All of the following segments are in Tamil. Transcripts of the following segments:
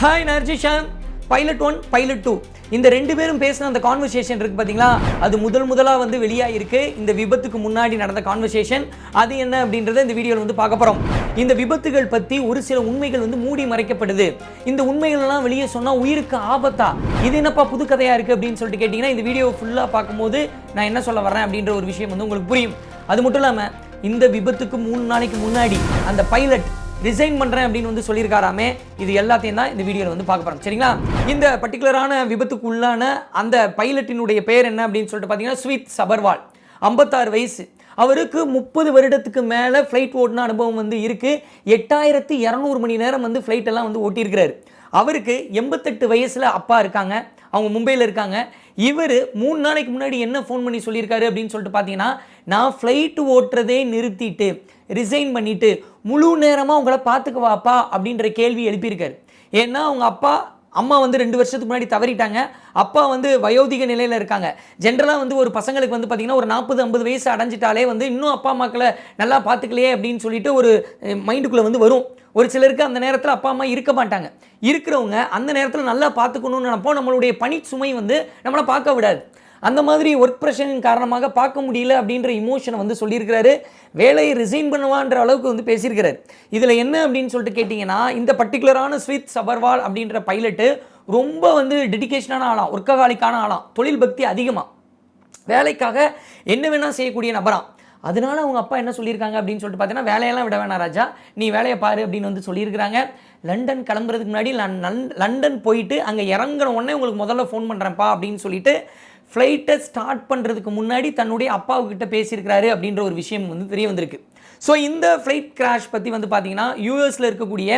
Hi Narjisha pilot one pilot two இந்த ரெண்டு பேரும் பேசின அந்த கான்வர்சேஷன் இருக்குது பார்த்தீங்களா அது முதல் முதலாக வந்து வெளியாகிருக்கு இந்த விபத்துக்கு முன்னாடி நடந்த கான்வர்சேஷன் அது என்ன அப்படின்றத இந்த வீடியோவில் வந்து பார்க்க போகிறோம் இந்த விபத்துகள் பற்றி ஒரு சில உண்மைகள் வந்து மூடி மறைக்கப்படுது. இந்த உண்மைகள் எல்லாம் வெளியே சொன்னால் உயிருக்கு ஆபத்தா? இது என்னப்பா புது கதையாக இருக்குது அப்படின்னு சொல்லிட்டு கேட்டிங்கன்னா இந்த வீடியோ ஃபுல்லாக பார்க்கும்போது நான் என்ன சொல்ல வரேன் அப்படின்ற ஒரு விஷயம் வந்து உங்களுக்கு புரியும். அது மட்டும் இல்லாமல் இந்த விபத்துக்கு மூணு நாளைக்கு முன்னாடி அந்த பைலட் ரிசைன் பண்ணுறேன் அப்படின்னு வந்து சொல்லியிருக்காராமே இது எல்லாத்தையும் தான் இந்த வீடியோவில் வந்து பார்க்க போகிறோம் சரிங்களா? இந்த பர்டிகுலரான விபத்துக்கு உள்ளான அந்த பைலட்டினுடைய பேர் என்ன அப்படின்னு சொல்லிட்டு பார்த்தீங்கன்னா ஸ்வீத் சபர்வால். ஐம்பத்தாறு வயசு. அவருக்கு முப்பது வருடத்துக்கு மேலே ஃப்ளைட் ஓட்டின அனுபவம் வந்து இருக்குது எட்டாயிரத்து இரநூறு மணி நேரம் வந்து ஃப்ளைட்டெல்லாம் வந்து ஓட்டியிருக்கிறாரு. அவருக்கு எண்பத்தெட்டு வயசில் அப்பா இருக்காங்க. அவங்க மும்பையில் இருக்காங்க. இவர் மூணு நாளைக்கு முன்னாடி என்ன ஃபோன் பண்ணி சொல்லியிருக்காரு அப்படின்னு சொல்லிட்டு பார்த்தீங்கன்னா நான் ஃப்ளைட்டு ஓட்டுறதே நிறுத்திட்டு ரிசைன் பண்ணிவிட்டு முழு நேரமாக உங்களை பார்த்துக்குவாப்பா அப்படின்ற கேள்வி எழுப்பியிருக்காரு. ஏன்னா அவங்க அப்பா அம்மா வந்து ரெண்டு வருஷத்துக்கு முன்னாடி தவறிட்டாங்க. அப்பா வந்து வயோதிக நிலையில் இருக்காங்க. ஜென்ரலாக வந்து ஒரு பசங்களுக்கு வந்து பார்த்திங்கன்னா ஒரு நாற்பது ஐம்பது வயசு அடைஞ்சிட்டாலே வந்து இன்னும் அப்பா அம்மாக்களை நல்லா பார்த்துக்கலையே அப்படின்னு சொல்லிட்டு ஒரு மைண்டுக்குள்ளே வந்து வரும். ஒரு சிலருக்கு அந்த நேரத்தில் அப்பா அம்மா இருக்க மாட்டாங்க. இருக்கிறவங்க அந்த நேரத்தில் நல்லா பார்த்துக்கணும்னு நினப்போம். நம்மளுடைய பணி சுமை வந்து நம்மளை பார்க்க விடாது. அந்த மாதிரி ஒர்க் ப்ரெஷரின் காரணமாக பார்க்க முடியல அப்படின்ற இமோஷனை வந்து சொல்லியிருக்கிறாரு. வேலையை ரிசைன் பண்ணுவான்ற அளவுக்கு வந்து பேசியிருக்கிறார். இதில் என்ன அப்படின்னு சொல்லிட்டு கேட்டிங்கன்னா இந்த பர்டிகுலரான ஸ்வித் சபர்வால் அப்படின்ற பைலட்டு ரொம்ப வந்து டெடிகேஷனான ஆளாம் ஒர்க்ககாலிக்கான ஆளாம் தொழில் பக்தி அதிகமாக வேலைக்காக என்ன வேணால் செய்யக்கூடிய நபராம் அதனால அவங்க அப்பா என்ன சொல்லியிருக்காங்க அப்படின்னு சொல்லிட்டு பார்த்தீங்கன்னா வேலையெல்லாம் விட வேணாம் ராஜா. நீ வேலையை பாரு அப்படின்னு வந்து சொல்லியிருக்கிறாங்க. லண்டன் கிளம்புறதுக்கு முன்னாடி லண்- லண்டன் போயிட்டு அங்கே இறங்குன உடனே உங்களுக்கு முதல்ல ஃபோன் பண்ணுறேன்ப்பா அப்படின்னு சொல்லிட்டு ஃப்ளைட்டை ஸ்டார்ட் பண்ணுறதுக்கு முன்னாடி தன்னுடைய அப்பாவுக்கிட்ட பேசியிருக்கிறாரு அப்படின்ற ஒரு விஷயம் வந்து தெரிய வந்திருக்கு. ஸோ இந்த ஃப்ளைட் கிராஷ் பற்றி வந்து பார்த்தீங்கன்னா யூஎஸில் இருக்கக்கூடிய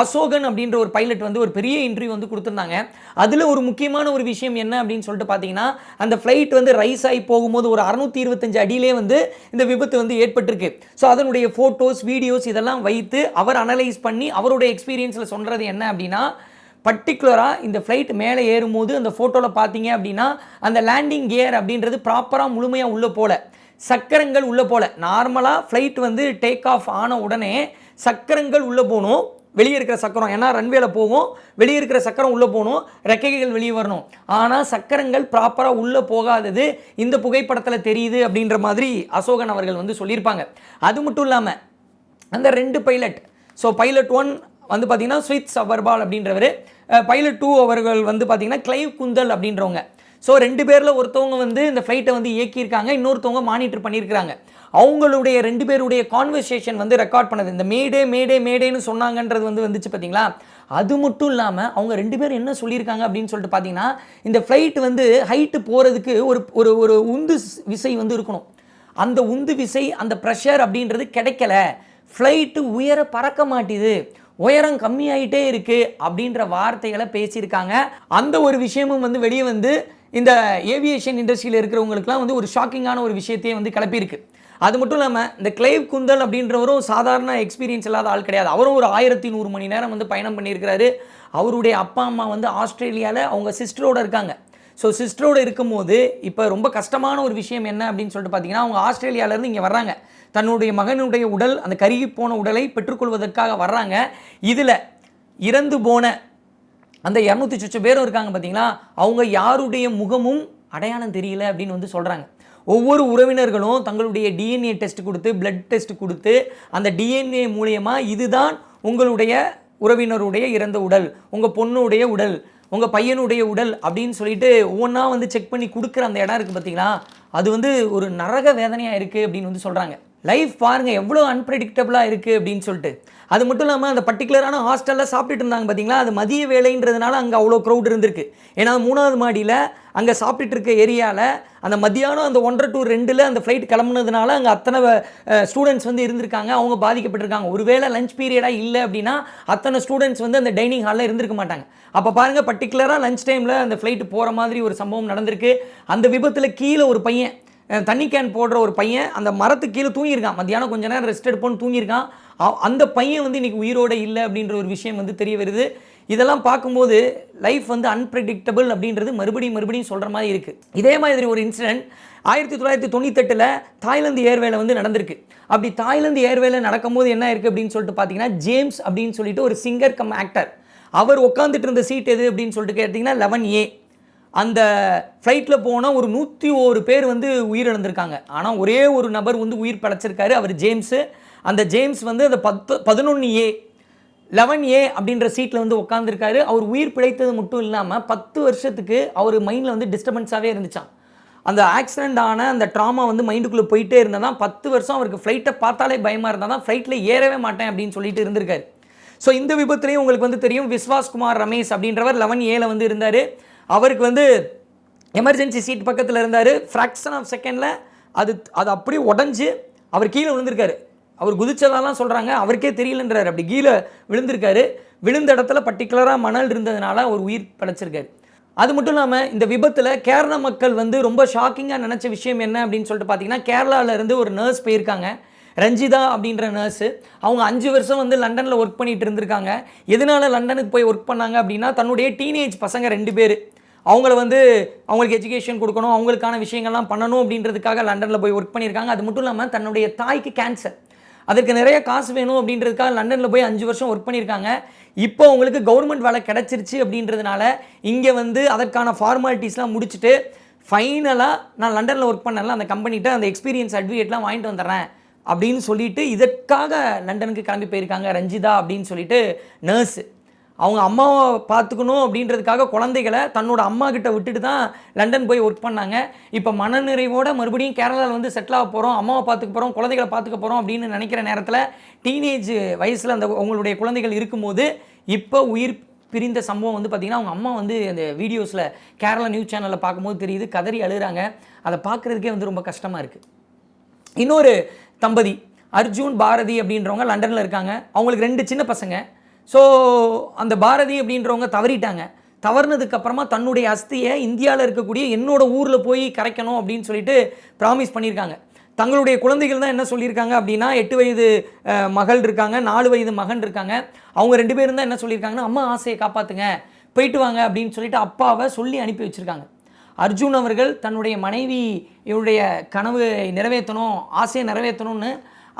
அசோகன் அப்படின்ற ஒரு பைலட் வந்து ஒரு பெரிய இன்டர்வியூ வந்து கொடுத்துருந்தாங்க. அதில் ஒரு முக்கியமான ஒரு விஷயம் என்ன அப்படின்னு சொல்லிட்டு பார்த்தீங்கன்னா அந்த ஃப்ளைட் வந்து ரைஸ் ஆகி போகும்போது ஒரு அறுநூத்தி இருபத்தஞ்சு அடியிலே வந்து இந்த விபத்து வந்து ஏற்பட்டிருக்கு. ஸோ அதனுடைய ஃபோட்டோஸ் வீடியோஸ் இதெல்லாம் வைத்து அவர் அனலைஸ் பண்ணி அவருடைய எக்ஸ்பீரியன்ஸில் சொல்கிறது என்ன அப்படின்னா பர்டிகுலராக இந்த ஃப்ளைட் மேலே ஏறும்போது அந்த ஃபோட்டோவில் பார்த்தீங்க அப்படின்னா அந்த லேண்டிங் கியர் அப்படின்றது ப்ராப்பராக முழுமையாக உள்ளே போல. சக்கரங்கள் உள்ளே போல. நார்மலாக ஃப்ளைட் வந்து டேக் ஆஃப் ஆன உடனே சக்கரங்கள் உள்ளே போகணும். வெளியே இருக்கிற சக்கரம் ஏன்னா ரன்வேல போகும். வெளியே இருக்கிற சக்கரம் உள்ளே போகணும். ரெக்கைகள் வெளியே வரணும். ஆனால் சக்கரங்கள் ப்ராப்பராக உள்ளே போகாதது இந்த புகைப்படத்தில் தெரியுது அப்படின்ற மாதிரி அசோகன் அவர்கள் வந்து சொல்லியிருப்பாங்க. அது மட்டும் இல்லாமல் அந்த ரெண்டு பைலட் ஸோ பைலட் ஒன் வந்து பார்த்தீங்கன்னா ஸ்வித் சபர்பால் அப்படின்றவர். பைலட் டூ அவர்கள் வந்து பார்த்தீங்கன்னா கிளைவ் குந்தல் அப்படின்றவங்க. ஸோ ரெண்டு பேரில் ஒருத்தவங்க வந்து இந்த ஃப்ளைட்டை வந்து இயக்கியிருக்காங்க இன்னொருத்தவங்க மானிட்டர் பண்ணியிருக்கிறாங்க. அவங்களுடைய ரெண்டு பேருடைய கான்வர்சேஷன் வந்து ரெக்கார்ட் பண்ணது. இந்த மேடே மேடே மேடேன்னு சொன்னாங்கன்றது வந்து வந்துச்சு பார்த்தீங்களா அது மட்டும் இல்லாமல் அவங்க ரெண்டு பேரும் என்ன சொல்லியிருக்காங்க அப்படின்னு சொல்லிட்டு பார்த்தீங்கன்னா இந்த ஃப்ளைட் வந்து ஹைட்டு போகிறதுக்கு ஒரு ஒரு ஒரு உந்து விசை வந்து இருக்கணும். அந்த உந்து விசை அந்த ப்ரெஷர் அப்படின்றது கிடைக்கல. ஃப்ளைட்டு உயர பறக்க மாட்டேது. உயரம் கம்மியாயிட்டே இருக்கு அப்படின்ற வார்த்தைகளை பேசியிருக்காங்க. அந்த ஒரு விஷயமும் வந்து வெளியே வந்து இந்த ஏவியேஷன் இண்டஸ்ட்ரியில் இருக்கிறவங்களுக்குலாம் வந்து ஒரு ஷாக்கிங்கான ஒரு விஷயத்தையே வந்து கிளப்பியிருக்கு. அது மட்டும் இல்லாமல் இந்த கிளைவ் குந்தல் அப்படின்றவரும் சாதாரண எக்ஸ்பீரியன்ஸ் இல்லாத ஆள் கிடையாது. அவரும் ஒரு ஆயிரத்தி நூறு மணி நேரம் வந்து பயணம் பண்ணியிருக்கிறாரு. அவருடைய அப்பா அம்மா வந்து ஆஸ்திரேலியாவில் அவங்க சிஸ்டரோட இருக்காங்க. ஸோ சிஸ்டரோடு இருக்கும்போது இப்போ ரொம்ப கஷ்டமான ஒரு விஷயம் என்ன அப்படின்னு சொல்லிட்டு பார்த்தீங்கன்னா அவங்க ஆஸ்திரேலியாவிலேருந்து இங்கே வர்றாங்க. தன்னுடைய மகனுடைய உடல் அந்த கருகி போன உடலை பெற்றுக்கொள்வதற்காக வர்றாங்க. இதில் இறந்து போன அந்த இரநூத்தி சொச்ச பேரும் இருக்காங்க பார்த்தீங்களா அவங்க யாருடைய முகமும் அடையாளம் தெரியல அப்படின்னு வந்து சொல்கிறாங்க ஒவ்வொரு உறவினர்களும் தங்களுடைய டிஎன்ஏ டெஸ்ட் கொடுத்து பிளட் டெஸ்ட் கொடுத்து அந்த டிஎன்ஏ மூலியமாக இதுதான் உங்களுடைய உறவினருடைய இறந்த உடல் உங்கள் பொண்ணுடைய உடல் உங்கள் பையனுடைய உடல் அப்படின்னு சொல்லிட்டு ஒவ்வொன்றா வந்து செக் பண்ணி கொடுக்குற அந்த இடம் இருக்குது பார்த்தீங்களா அது வந்து ஒரு நரக வேதனையாக இருக்குது அப்படின்னு வந்து சொல்கிறாங்க லைஃப் பாருங்கள் எவ்வளோ அன்பிரடிக்டபுளாக இருக்குது அப்படின்னு சொல்லிட்டு. அது மட்டும் இல்லாமல் அந்த பர்டிகுலரான ஹாஸ்டலில் சாப்பிட்டுட்டு இருந்தாங்க பார்த்தீங்களா அது மதிய வேலைன்றதுனால அங்கே அவ்வளோ க்ரௌட் இருந்திருக்கு. ஏன்னா மூணாவது மாடியில் அங்கே சாப்பிட்டுட்டு இருக்க ஏரியாவில் அந்த மத்தியானம் அந்த ஒன்றரை டூ ரெண்டில் அந்த ஃப்ளைட் கிளம்புனதுனால அங்கே அத்தனை ஸ்டூடெண்ட்ஸ் வந்து இருந்திருக்காங்க. அவங்க பாதிக்கப்பட்டிருக்காங்க. ஒருவேளை லஞ்ச் பீரியடாக இல்லை அப்படின்னா அத்தனை ஸ்டூடெண்ட்ஸ் வந்து அந்த டைனிங் ஹாலில் இருந்திருக்க மாட்டாங்க. அப்போ பாருங்கள் பர்டிகுலராக லஞ்ச் டைமில் அந்த ஃப்ளைட் போகிற மாதிரி ஒரு சம்பவம் நடந்திருக்கு. அந்த விபத்தில் கீழே ஒரு பையன் தண்ணி கேன் போடுற ஒரு பையன் அந்த மரத்துக்கு கீழே தூங்கியிருக்கான். மத்தியானம் கொஞ்ச நேரம் ரெஸ்ட் எடுப்போன்னு தூங்கியிருக்கான். அந்த பையன் வந்து இன்றைக்கி உயிரோட இல்லை அப்படின்ற ஒரு விஷயம் வந்து தெரிய வருது. இதெல்லாம் பார்க்கும்போது லைஃப் வந்து அன்பிரடிக்டபிள் அப்படின்றது மறுபடியும் மறுபடியும் சொல்கிற மாதிரி இருக்குது இதே மாதிரி ஒரு இன்சிடென்ட் ஆயிரத்தி தொள்ளாயிரத்தி தொண்ணூத்தெட்டில் தாய்லாந்து ஏர்வேல வந்து நடந்திருக்கு. அப்படி தாய்லாந்து ஏர்வேல நடக்கும்போது என்ன இருக்குது அப்படின்னு சொல்லிட்டு பார்த்தீங்கன்னா ஜேம்ஸ் அப்படின்னு சொல்லிட்டு ஒரு சிங்கர் கம் ஆக்டர் அவர் உட்காந்துட்டு இருந்த சீட் எது அப்படின்னு சொல்லிட்டு கேட்டிங்கன்னா லெவன் ஏ அந்த ஃப்ளைட்டில் போனால் ஒரு நூற்றி ஒரு பேர் வந்து உயிரிழந்திருக்காங்க. ஆனால் ஒரே ஒரு நபர் வந்து உயிர் பிழைச்சிருக்காரு அவர் ஜேம்ஸு அந்த ஜேம்ஸ் வந்து அந்த பத்து பதினொன்று ஏ லெவன் ஏ அப்படின்ற சீட்டில் வந்து உட்காந்துருக்காரு அவர் உயிர் பிழைத்தது மட்டும் இல்லாமல் பத்து வருஷத்துக்கு அவர் மைண்டில் வந்து டிஸ்டர்பன்ஸாகவே இருந்துச்சான் அந்த ஆக்சிடெண்ட் ஆன அந்த ட்ராமா வந்து மைண்டுக்குள்ளே போயிட்டே இருந்தால் தான் பத்து வருஷம் அவருக்கு ஃப்ளைட்டை பார்த்தாலே பயமாக இருந்தால் தான் ஃப்ளைட்டில் ஏறவே மாட்டேன் அப்படின்னு சொல்லிட்டு இருந்திருக்காரு. ஸோ இந்த விபத்துலையும் உங்களுக்கு வந்து தெரியும் விஸ்வாஸ் குமார் ரமேஷ் அப்படின்றவர் லெவன் ஏல வந்து இருந்தார். அவருக்கு வந்து எமர்ஜென்சி சீட் பக்கத்தில் இருந்தார். ஃப்ராக்ஷன் ஆஃப் செகண்டில் அது அது அப்படியே உடஞ்சி அவர் கீழே விழுந்திருக்காரு. அவர் குதிச்சதாலாம் சொல்கிறாங்க அவருக்கே தெரியலன்றார். அப்படி கீழே விழுந்திருக்காரு. விழுந்த இடத்துல பர்டிகுலராக மணல் இருந்ததுனால அவர் உயிர் படைச்சிருக்காரு அது மட்டும் இல்லாமல் இந்த விபத்தில் கேரள மக்கள் வந்து ரொம்ப ஷாக்கிங்காக நினச்ச விஷயம் என்ன அப்படின்னு சொல்லிட்டு பார்த்தீங்கன்னா கேரளாவிலேருந்து இருந்து ஒரு நர்ஸ் போயிருக்காங்க. ரஞ்சிதா அப்படின்ற நர்ஸு அவங்க அஞ்சு வருஷம் வந்து லண்டனில் ஒர்க் பண்ணிகிட்டு இருந்திருக்காங்க. எதனால லண்டனுக்கு போய் ஒர்க் பண்ணாங்க அப்படின்னா தன்னுடைய டீனேஜ் பசங்க ரெண்டு பேர். அவங்கள வந்து அவங்களுக்கு எஜுகேஷன் கொடுக்கணும் அவங்களுக்கான விஷயங்கள்லாம் பண்ணணும் அப்படின்றதுக்காக லண்டனில் போய் ஒர்க் பண்ணியிருக்காங்க. அது மட்டும் இல்லாமல் தன்னுடைய தாய்க்கு கேன்சர் அதற்கு நிறைய காசு வேணும் அப்படின்றதுக்காக லண்டனில் போய் அஞ்சு வருஷம் ஒர்க் பண்ணியிருக்காங்க. இப்போ அவங்களுக்கு கவர்மெண்ட் வேலை கிடச்சிருச்சு அப்படின்றதுனால இங்கே வந்து அதற்கான ஃபார்மாலிட்டிஸ்லாம் முடிச்சுட்டு ஃபைனலாக நான் லண்டனில் ஒர்க் பண்ணல அந்த கம்பெனிகிட்ட அந்த எக்ஸ்பீரியன்ஸ் சர்டிஃபிகேட்லாம் வாங்கிட்டு வந்துடுறேன். அப்படின்னு சொல்லிட்டு இதற்காக லண்டனுக்கு கிளம்பி போயிருக்காங்க ரஞ்சிதா அப்படின்னு சொல்லிட்டு நர்ஸு அவங்க அம்மாவை பார்த்துக்கணும் அப்படின்றதுக்காக குழந்தைகளை தன்னோட அம்மா கிட்ட விட்டுட்டு தான் லண்டன் போய் ஒர்க் பண்ணாங்க. இப்போ மனநிறைவோட மறுபடியும் கேரளாவில் வந்து செட்டில் ஆக போகிறோம் அம்மாவை பார்த்துக்க போகிறோம் குழந்தைகளை பார்த்துக்க போகிறோம் அப்படின்னு நினைக்கிற நேரத்தில் டீனேஜ் வயசில் அந்த உங்களுடைய குழந்தைகள் இருக்கும்போது இப்போ உயிர் பிரிந்த சம்பவம் வந்து பார்த்திங்கன்னா அவங்க அம்மா வந்து அந்த வீடியோஸில் கேரளா நியூஸ் சேனலில் பார்க்கும்போது தெரியுது கதறி அழுகிறாங்க. அதை பார்க்குறதுக்கே வந்து ரொம்ப கஷ்டமாக இருக்குது இன்னொரு தம்பதி அர்ஜுன் பாரதி அப்படின்றவங்க லண்டனில் இருக்காங்க. அவங்களுக்கு ரெண்டு சின்ன பசங்க. ஸோ அந்த பாரதி அப்படின்றவங்க தவறிட்டாங்க. தவறுனதுக்கப்புறமா தன்னுடைய அஸ்தியை இந்தியாவில் இருக்கக்கூடிய என்னோட ஊரில் போய் கரைக்கணும் அப்படின்னு சொல்லிட்டு ப்ராமிஸ் பண்ணியிருக்காங்க. தங்களுடைய குழந்தைகள் தான் என்ன சொல்லியிருக்காங்க அப்படின்னா எட்டு வயது மகள் இருக்காங்க நாலு வயது மகன் இருக்காங்க. அவங்க ரெண்டு பேரும் தான் என்ன சொல்லியிருக்காங்கன்னா அம்மா ஆசையை காப்பாற்றுங்க போயிட்டு வாங்க அப்படின்னு சொல்லிட்டு அப்பாவை சொல்லி அனுப்பி வச்சுருக்காங்க. அர்ஜுன் அவர்கள் தன்னுடைய மனைவி இவருடைய கனவு நிறைவேற்றணும் ஆசையை நிறைவேற்றணும்னு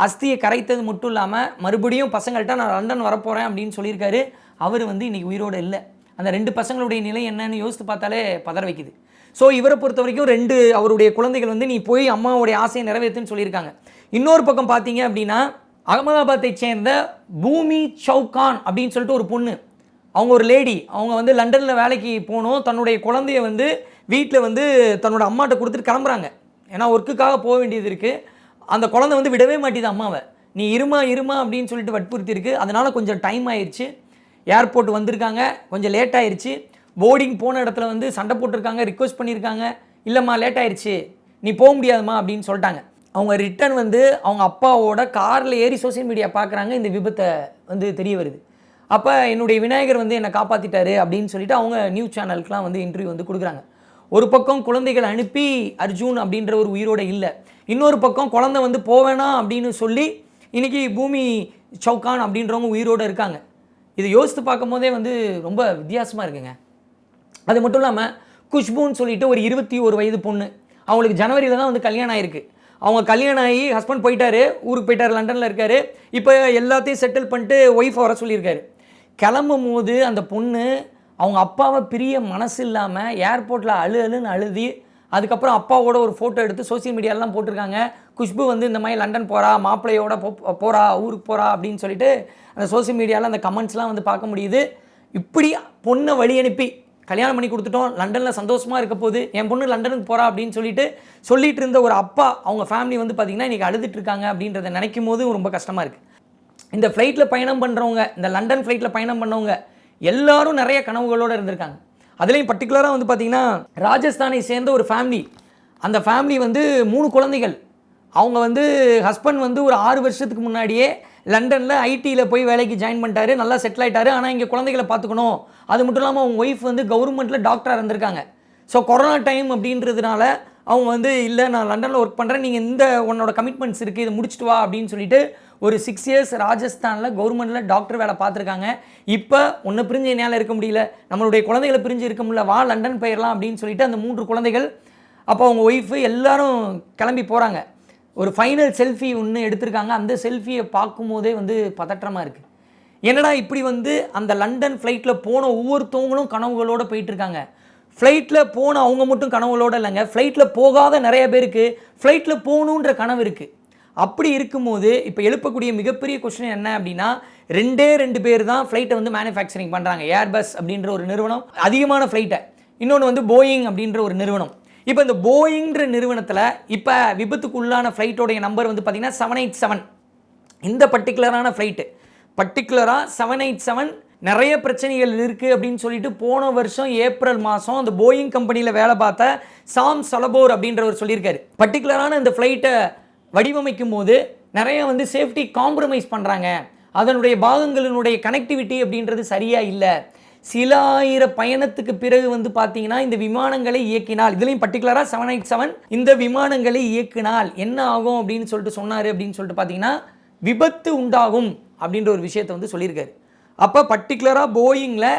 அஸ்தியை கரைத்தது மட்டும் இல்லாமல் மறுபடியும் பசங்கள்கிட்ட நான் லண்டன் வரப்போகிறேன் அப்படின்னு சொல்லியிருக்காரு. அவர் வந்து இன்னைக்கு உயிரோடு இல்லை. அந்த ரெண்டு பசங்களுடைய நிலை என்னன்னு யோசித்து பார்த்தாலே பதற வைக்குது. ஸோ இவரை பொறுத்த வரைக்கும் ரெண்டு அவருடைய குழந்தைகள் வந்து நீ போய் அம்மாவுடைய ஆசையை நிறைவேற்றுன்னு சொல்லியிருக்காங்க. இன்னொரு பக்கம் பார்த்தீங்க அப்படின்னா அகமதாபாத்தை சேர்ந்த பூமி சவுகான் அப்படின்னு சொல்லிட்டு ஒரு பொண்ணு. அவங்க ஒரு லேடி அவங்க வந்து லண்டனில் வேலைக்கு போகணும் தன்னுடைய குழந்தைய வந்து வீட்டில் வந்து தன்னோட அம்மாட்ட கொடுத்துட்டு கிளம்புறாங்க. ஏன்னா ஒர்க்குக்காக போக வேண்டியது இருக்குது அந்த குழந்தை வந்து விடவே மாட்டேது அம்மாவை. நீ இருமா இருமா அப்படின்னு சொல்லிட்டு வற்புறுத்தி இருக்குது அதனால் கொஞ்சம் டைம் ஆயிடுச்சு ஏர்போர்ட் வந்திருக்காங்க. கொஞ்சம் லேட் ஆயிடுச்சு போர்டிங் போன இடத்துல வந்து சண்டை போட்டிருக்காங்க ரிக்வஸ்ட் பண்ணியிருக்காங்க. இல்லைம்மா லேட் ஆயிடுச்சு நீ போக முடியாதும்மா அப்படின்னு சொல்லிட்டாங்க. அவங்க ரிட்டர்ன் வந்து அவங்க அப்பாவோட காரில் ஏறி சோஷியல் மீடியா பார்க்குறாங்க இந்த விபத்தை வந்து தெரிய வருது. அப்போ என்னுடைய விநாயகர் வந்து என்னை காப்பாற்றிட்டாரு அப்படின்னு சொல்லிட்டு அவங்க நியூஸ் சேனலுக்குலாம் வந்து இன்டர்வியூ வந்து கொடுக்குறாங்க. ஒரு பக்கம் குழந்தைகளை அனுப்பி அர்ஜுன் அப்படின்ற ஒரு உயிரோட இல்லை. இன்னொரு பக்கம் குழந்தை வந்து போவேணாம் அப்படின்னு சொல்லி இன்னைக்கு பூமி சவுகான் அப்படின்றவங்க உயிரோட இருக்காங்க. இது யோசித்து பார்க்கும்போதே வந்து ரொம்ப வித்தியாசமாக இருக்குங்க. அது மட்டும் இல்லாமல் குஷ்புன்னு சொல்லிட்டு ஒரு இருபத்தி ஒரு வயது பொண்ணு அவங்களுக்கு ஜனவரியில் தான் வந்து கல்யாணம் ஆயிருக்கு. அவங்க கல்யாணம் ஆகி ஹஸ்பண்ட் போயிட்டாரு ஊருக்கு போயிட்டார் லண்டனில் இருக்கார். இப்போ எல்லாத்தையும் செட்டில் பண்ணிட்டு ஒய்ஃப் வர சொல்லியிருக்காரு. கிளம்பும் போது அந்த பொண்ணு அவங்க அப்பாவை பிரிய மனசு இல்லாமல் ஏர்போர்ட்டில் அழு அழுன்னு அழுதி அதுக்கப்புறம் அப்பாவோட ஒரு ஃபோட்டோ எடுத்து சோஷியல் மீடியாலாம் போட்டிருக்காங்க. குஷ்பு வந்து இந்த மாதிரி லண்டன் போகிறா மாப்பிள்ளையோட போ போகிறா ஊருக்கு போகிறா அப்படின்னு சொல்லிட்டு அந்த சோஷியல் மீடியாவில் அந்த கமெண்ட்ஸ்லாம் வந்து பார்க்க முடியுது. இப்படி பொண்ணை வழி அனுப்பி கல்யாணம் பண்ணி கொடுத்துட்டோம் லண்டனில் சந்தோஷமாக இருக்க போது என் பொண்ணு லண்டனுக்கு போகிறா அப்படின்னு சொல்லிட்டு சொல்லிட்டு இருந்த ஒரு அப்பா அவங்க ஃபேமிலி வந்து பார்த்திங்கன்னா இன்றைக்கி அழுதுட்டு இருக்காங்க அப்படின்றத நினைக்கும் போது ரொம்ப கஷ்டமாக இருக்குது இந்த ஃப்ளைட்டில் பயணம் பண்ணுறவங்க இந்த லண்டன் ஃப்ளைட்டில் பயணம் பண்ணவங்க எல்லாரும் நிறைய கனவுகளோடு இருந்திருக்காங்க. அதுலேயும் பர்டிகுலராக வந்து பார்த்திங்கன்னா ராஜஸ்தானை சேர்ந்த ஒரு ஃபேமிலி அந்த ஃபேமிலி வந்து மூணு குழந்தைகள். அவங்க வந்து ஹஸ்பண்ட் வந்து ஒரு ஆறு வருஷத்துக்கு முன்னாடியே லண்டனில் ஐடியில் போய் வேலைக்கு ஜாயின் பண்ணிட்டாரு நல்லா செட்டில் ஆகிட்டாரு ஆனால் இங்கே குழந்தைகளை பார்த்துக்கணும். அது மட்டும் இல்லாமல் அவங்க ஒய்ஃப் வந்து கவர்மெண்ட்டில் டாக்டராக இருந்திருக்காங்க. ஸோ கொரோனா டைம் அப்படின்றதுனால அவங்க வந்து இல்லை நான் லண்டனில் ஒர்க் பண்ணுறேன் நீங்கள் இந்த உன்னோட கமிட்மெண்ட்ஸ் இருக்குது இதை முடிச்சிட்டு வா அப்படின்னு சொல்லிட்டு ஒரு சிக்ஸ் இயர்ஸ் ராஜஸ்தானில் கவர்மெண்ட்டில் டாக்டர் வேலை பார்த்துருக்காங்க. இப்போ ஒன்று பிரிஞ்சு என்னால் இருக்க முடியல. நம்மளுடைய குழந்தைகளை பிரிஞ்சு இருக்க முடியல. வா லண்டன் போயிடலாம் அப்படின்னு சொல்லிட்டு அந்த மூன்று குழந்தைகள் அப்போ அவங்க ஒய்ஃபு எல்லாரும் கிளம்பி போகிறாங்க ஒரு ஃபைனல் செல்ஃபி ஒன்று எடுத்திருக்காங்க. அந்த செல்ஃபியை பார்க்கும்போதே வந்து பதற்றமாக இருக்குது என்னடா இப்படி வந்து அந்த லண்டன் ஃப்ளைட்டில் போன ஒவ்வொருத்தவங்களும் கனவுகளோடு போயிட்டுருக்காங்க. ஃப்ளைட்டில் போன அவங்க மட்டும் கனவுகளோடு இல்லைங்க. ஃப்ளைட்டில் போகாத நிறைய பேருக்கு. ஃப்ளைட்டில் போகணுன்ற கனவு இருக்குது அப்படி இருக்கும்போது இப்போ எழுப்பக்கூடிய மிகப்பெரிய கொஸ்டின் என்ன அப்படின்னா ரெண்டே ரெண்டு பேர் தான் ஃப்ளைட்டை வந்து மேனுஃபேக்சரிங் பண்ணுறாங்க ஏர்பஸ் அப்படின்ற ஒரு நிறுவனம் அதிகமான ஃப்ளைட்டை இன்னொன்று வந்து போயிங் அப்படின்ற ஒரு நிறுவனம். இப்போ இந்த போயிங்கிற நிறுவனத்தில் இப்போ விபத்துக்கு உள்ளான ஃப்ளைட்டோடைய நம்பர் வந்து பார்த்தீங்கன்னா செவன் எயிட் செவன் இந்த பர்டிகுலரான ஃப்ளைட்டு பர்டிகுலராக செவன் எயிட் செவன் நிறைய பிரச்சனைகள் இருக்குது அப்படின்னு சொல்லிட்டு போன வருஷம் ஏப்ரல் மாதம் அந்த போயிங் கம்பெனியில் வேலை பார்த்த சாம் சலபோர் அப்படின்றவர் சொல்லியிருக்காரு. பர்டிகுலரான இந்த ஃப்ளைட்டை வடிவமைக்கும் போது நிறைய வந்து சேஃப்டி காம்ப்ரமைஸ் பண்ணுறாங்க அதனுடைய பாகங்களினுடைய கனெக்டிவிட்டி அப்படின்றது சரியாக இல்லை. சில ஆயிர பயணத்துக்கு பிறகு வந்து பார்த்தீங்கன்னா இந்த விமானங்களை இயக்கினால் இதுலேயும் பர்டிகுலராக செவன் எயிட் செவன் இந்த விமானங்களை இயக்கினால் என்ன ஆகும் அப்படின்னு சொல்லிட்டு சொன்னார் அப்படின்னு சொல்லிட்டு பார்த்தீங்கன்னா விபத்து உண்டாகும் அப்படின்ற ஒரு விஷயத்தை வந்து சொல்லியிருக்காரு. அப்போ பர்டிகுலராக போயிங்கில்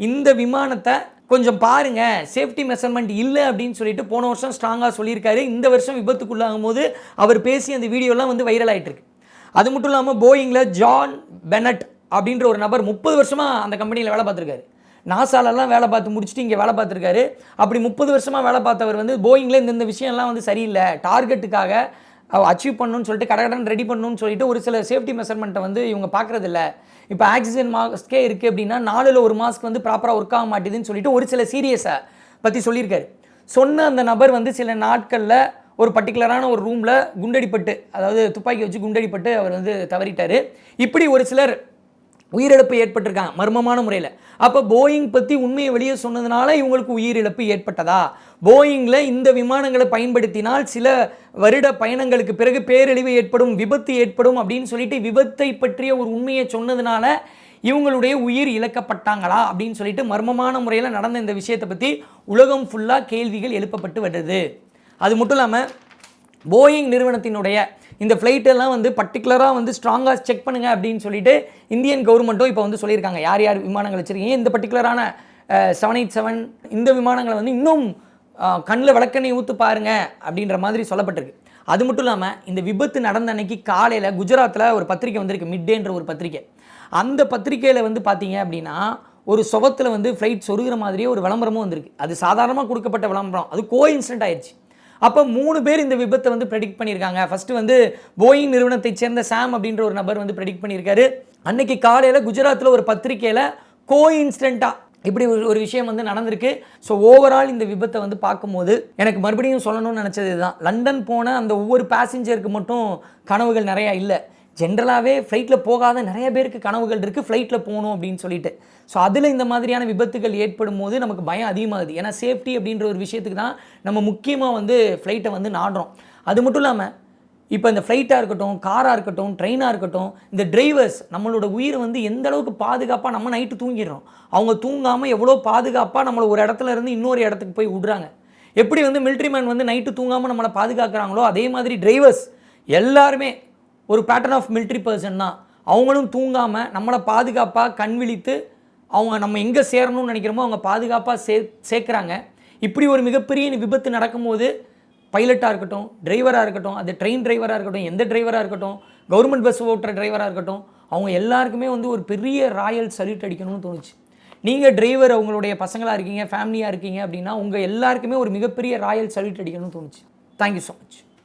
இந்த விமானத்தை கொஞ்சம் பாருங்கள் சேஃப்டி மெஷர்மெண்ட் இல்லை அப்படின்னு சொல்லிட்டு போன வருஷம் ஸ்ட்ராங்காக சொல்லியிருக்காரு. இந்த வருஷம் விபத்துக்குள்ளாகும் போது அவர் பேசி அந்த வீடியோலாம் வந்து வைரல் ஆகிட்டுருக்கு அது மட்டும் இல்லாமல் போயிங்கில் ஜான் பெனட் அப்படின்ற ஒரு நபர் முப்பது வருஷமாக அந்த கம்பெனியில் வேலை பார்த்துருக்காரு. நாசாலெல்லாம் வேலை பார்த்து முடிச்சுட்டு இங்கே வேலை பார்த்துருக்காரு. அப்படி முப்பது வருஷமாக வேலை பார்த்தவர் வந்து போயிங்கில் இந்தந்த விஷயம்லாம் வந்து சரியில்லை. டார்கெட்டுக்காக அச்சீவ் பண்ணணும்னு சொல்லிட்டு கடகடன் ரெடி பண்ணணும்னு சொல்லிட்டு ஒரு சில சேஃப்டி மெஷர்மெண்ட்டை வந்து இவங்க பார்க்குறதில்ல. இப்போ ஆக்சிஜன் மாஸ்க்கே இருக்குது அப்படின்னா நாலில் ஒரு மாஸ்க் வந்து ப்ராப்பராக ஒர்க் ஆக மாட்டேதுன்னு சொல்லிட்டு ஒரு சில சீரியஸை பற்றி சொல்லியிருக்காரு. சொன்ன அந்த நபர் வந்து சில நாட்களில் ஒரு பர்டிகுலரான ஒரு ரூமில் குண்டடிப்பட்டு அதாவது துப்பாக்கி வச்சு குண்டடிப்பட்டு அவர் வந்து தவறிட்டார். இப்படி ஒரு சிலர் உயிரிழப்பு ஏற்பட்டிருக்காங்க மர்மமான முறையில். அப்போ போயிங் பற்றி உண்மையை வெளியே சொன்னதுனால இவங்களுக்கு உயிரிழப்பு ஏற்பட்டதா? போயிங்கில் இந்த விமானங்களை பயன்படுத்தினால் சில வருட பயணங்களுக்கு பிறகு பேரழிவு ஏற்படும் விபத்து ஏற்படும் அப்படின்னு சொல்லிட்டு விபத்தை பற்றிய ஒரு உண்மையை சொன்னதுனால இவங்களுடைய உயிர் இழக்கப்பட்டாங்களா அப்படின்னு சொல்லிட்டு மர்மமான முறையில் நடந்த இந்த விஷயத்தை பற்றி உலகம் ஃபுல்லாக கேள்விகள் எழுப்பப்பட்டு வருது. அது மட்டும் இல்லாமல் போயிங் நிறுவனத்தினுடைய இந்த ஃப்ளைட்டெல்லாம் வந்து பர்டிகுலராக வந்து ஸ்ட்ராங்காக செக் பண்ணுங்க அப்படின்னு சொல்லிட்டு இந்தியன் கவர்மெண்ட்டும் இப்போ வந்து சொல்லியிருக்காங்க. யார் யார் விமானங்கள் வச்சுருக்கீங்க? இந்த பர்டிகுலரான செவன் எயிட் செவன் இந்த விமானங்களை வந்து இன்னும் கண்ணில் விளக்கெண்ணை ஊற்று பாருங்க அப்படின்ற மாதிரி சொல்லப்பட்டிருக்கு. அது மட்டும் இல்லாமல் இந்த விபத்து நடந்த அன்னைக்கு காலையில் குஜராத்தில் ஒரு பத்திரிக்கை வந்திருக்கு. மிட்டேன்ற ஒரு பத்திரிக்கை. அந்த பத்திரிக்கையில் வந்து பார்த்தீங்க அப்படின்னா ஒரு சுவத்தில் வந்து ஃப்ளைட் சொருகிற மாதிரியே ஒரு விளம்பரமும் வந்திருக்கு. அது சாதாரணமாக கொடுக்கப்பட்ட விளம்பரம். அது கோ இன்சிடென்ட் ஆயிடுச்சு. அப்போ மூணு பேர் இந்த விபத்தை வந்து ப்ரெடிக்ட் பண்ணியிருக்காங்க. ஃபஸ்ட்டு வந்து போயிங் நிறுவனத்தை சேர்ந்த சாம் அப்படின்ற ஒரு நபர் வந்து ப்ரெடிக்ட் பண்ணியிருக்காரு. அன்னைக்கு காலையில் குஜராத்தில் ஒரு பத்திரிக்கையில் கோ இன்சிடெண்ட்டாக இப்படி ஒரு ஒரு விஷயம் வந்து நடந்திருக்கு. ஸோ ஓவரால் இந்த விபத்தை வந்து பார்க்கும்போது எனக்கு மறுபடியும் சொல்லணும்னு நினச்சது இதுதான். லண்டன் போன அந்த ஒவ்வொரு பேசஞ்சருக்கு மட்டும் கனவுகள் நிறையா இல்லை. ஜென்ரலாகவே ஃப்ளைட்டில் போகாத நிறைய பேருக்கு கனவுகள் இருக்குது ஃப்ளைட்டில் போகணும் அப்படின்னு சொல்லிட்டு. ஸோ அதில் இந்த மாதிரியான விபத்துகள் ஏற்படும் போது நமக்கு பயம் அதிகமாகுது. ஏன்னா சேஃப்டி அப்படின்ற ஒரு விஷயத்துக்கு தான் நம்ம முக்கியமாக வந்து ஃப்ளைட்டை வந்து நாடுறோம். அது மட்டும் இல்லாமல் இப்போ இந்த ஃப்ளைட்டாக இருக்கட்டும் காராக இருக்கட்டும் ட்ரெயினாக இருக்கட்டும் இந்த டிரைவர்ஸ் நம்மளோட உயிரை வந்து எந்த அளவுக்கு பாதுகாப்பாக நம்ம நைட்டு தூங்கிடுறோம். அவங்க தூங்காமல் எவ்வளோ பாதுகாப்பாக நம்மளை ஒரு இடத்துல இருந்து இன்னொரு இடத்துக்கு போய் விடுறாங்க. எப்படி வந்து மிலிட்ரி மேன் வந்து நைட்டு தூங்காமல் நம்மளை பாதுகாக்கிறாங்களோ அதே மாதிரி டிரைவர்ஸ் எல்லாருமே ஒரு பேட்டர்ன் ஆஃப் மிலிட்ரி பர்சன் தான். அவங்களும் தூங்காமல் நம்மளை பாதுகாப்பாக கண் விழித்து அவங்க நம்ம எங்கே சேரணும்னு நினைக்கிறோமோ அவங்க பாதுகாப்பாக சே சேர்க்குறாங்க. இப்படி ஒரு மிகப்பெரிய விபத்து நடக்கும்போது பைலட்டாக இருக்கட்டும் டிரைவராக இருக்கட்டும் அது ட்ரெயின் டிரைவராக இருக்கட்டும் எந்த டிரைவராக இருக்கட்டும் கவர்மெண்ட் பஸ் ஓட்டுற டிரைவராக இருக்கட்டும் அவங்க எல்லாருக்குமே வந்து ஒரு பெரிய ராயல் சல்யூட் அடிக்கணும்னு தோணுச்சு. நீங்கள் டிரைவர் அவங்களுடைய பசங்களாக இருக்கீங்க ஃபேமிலியாக இருக்கீங்க அப்படின்னா உங்கள் எல்லாருக்குமே ஒரு மிகப்பெரிய ராயல் சல்யூட் அடிக்கணும்னு தோணுச்சு. Thank you so much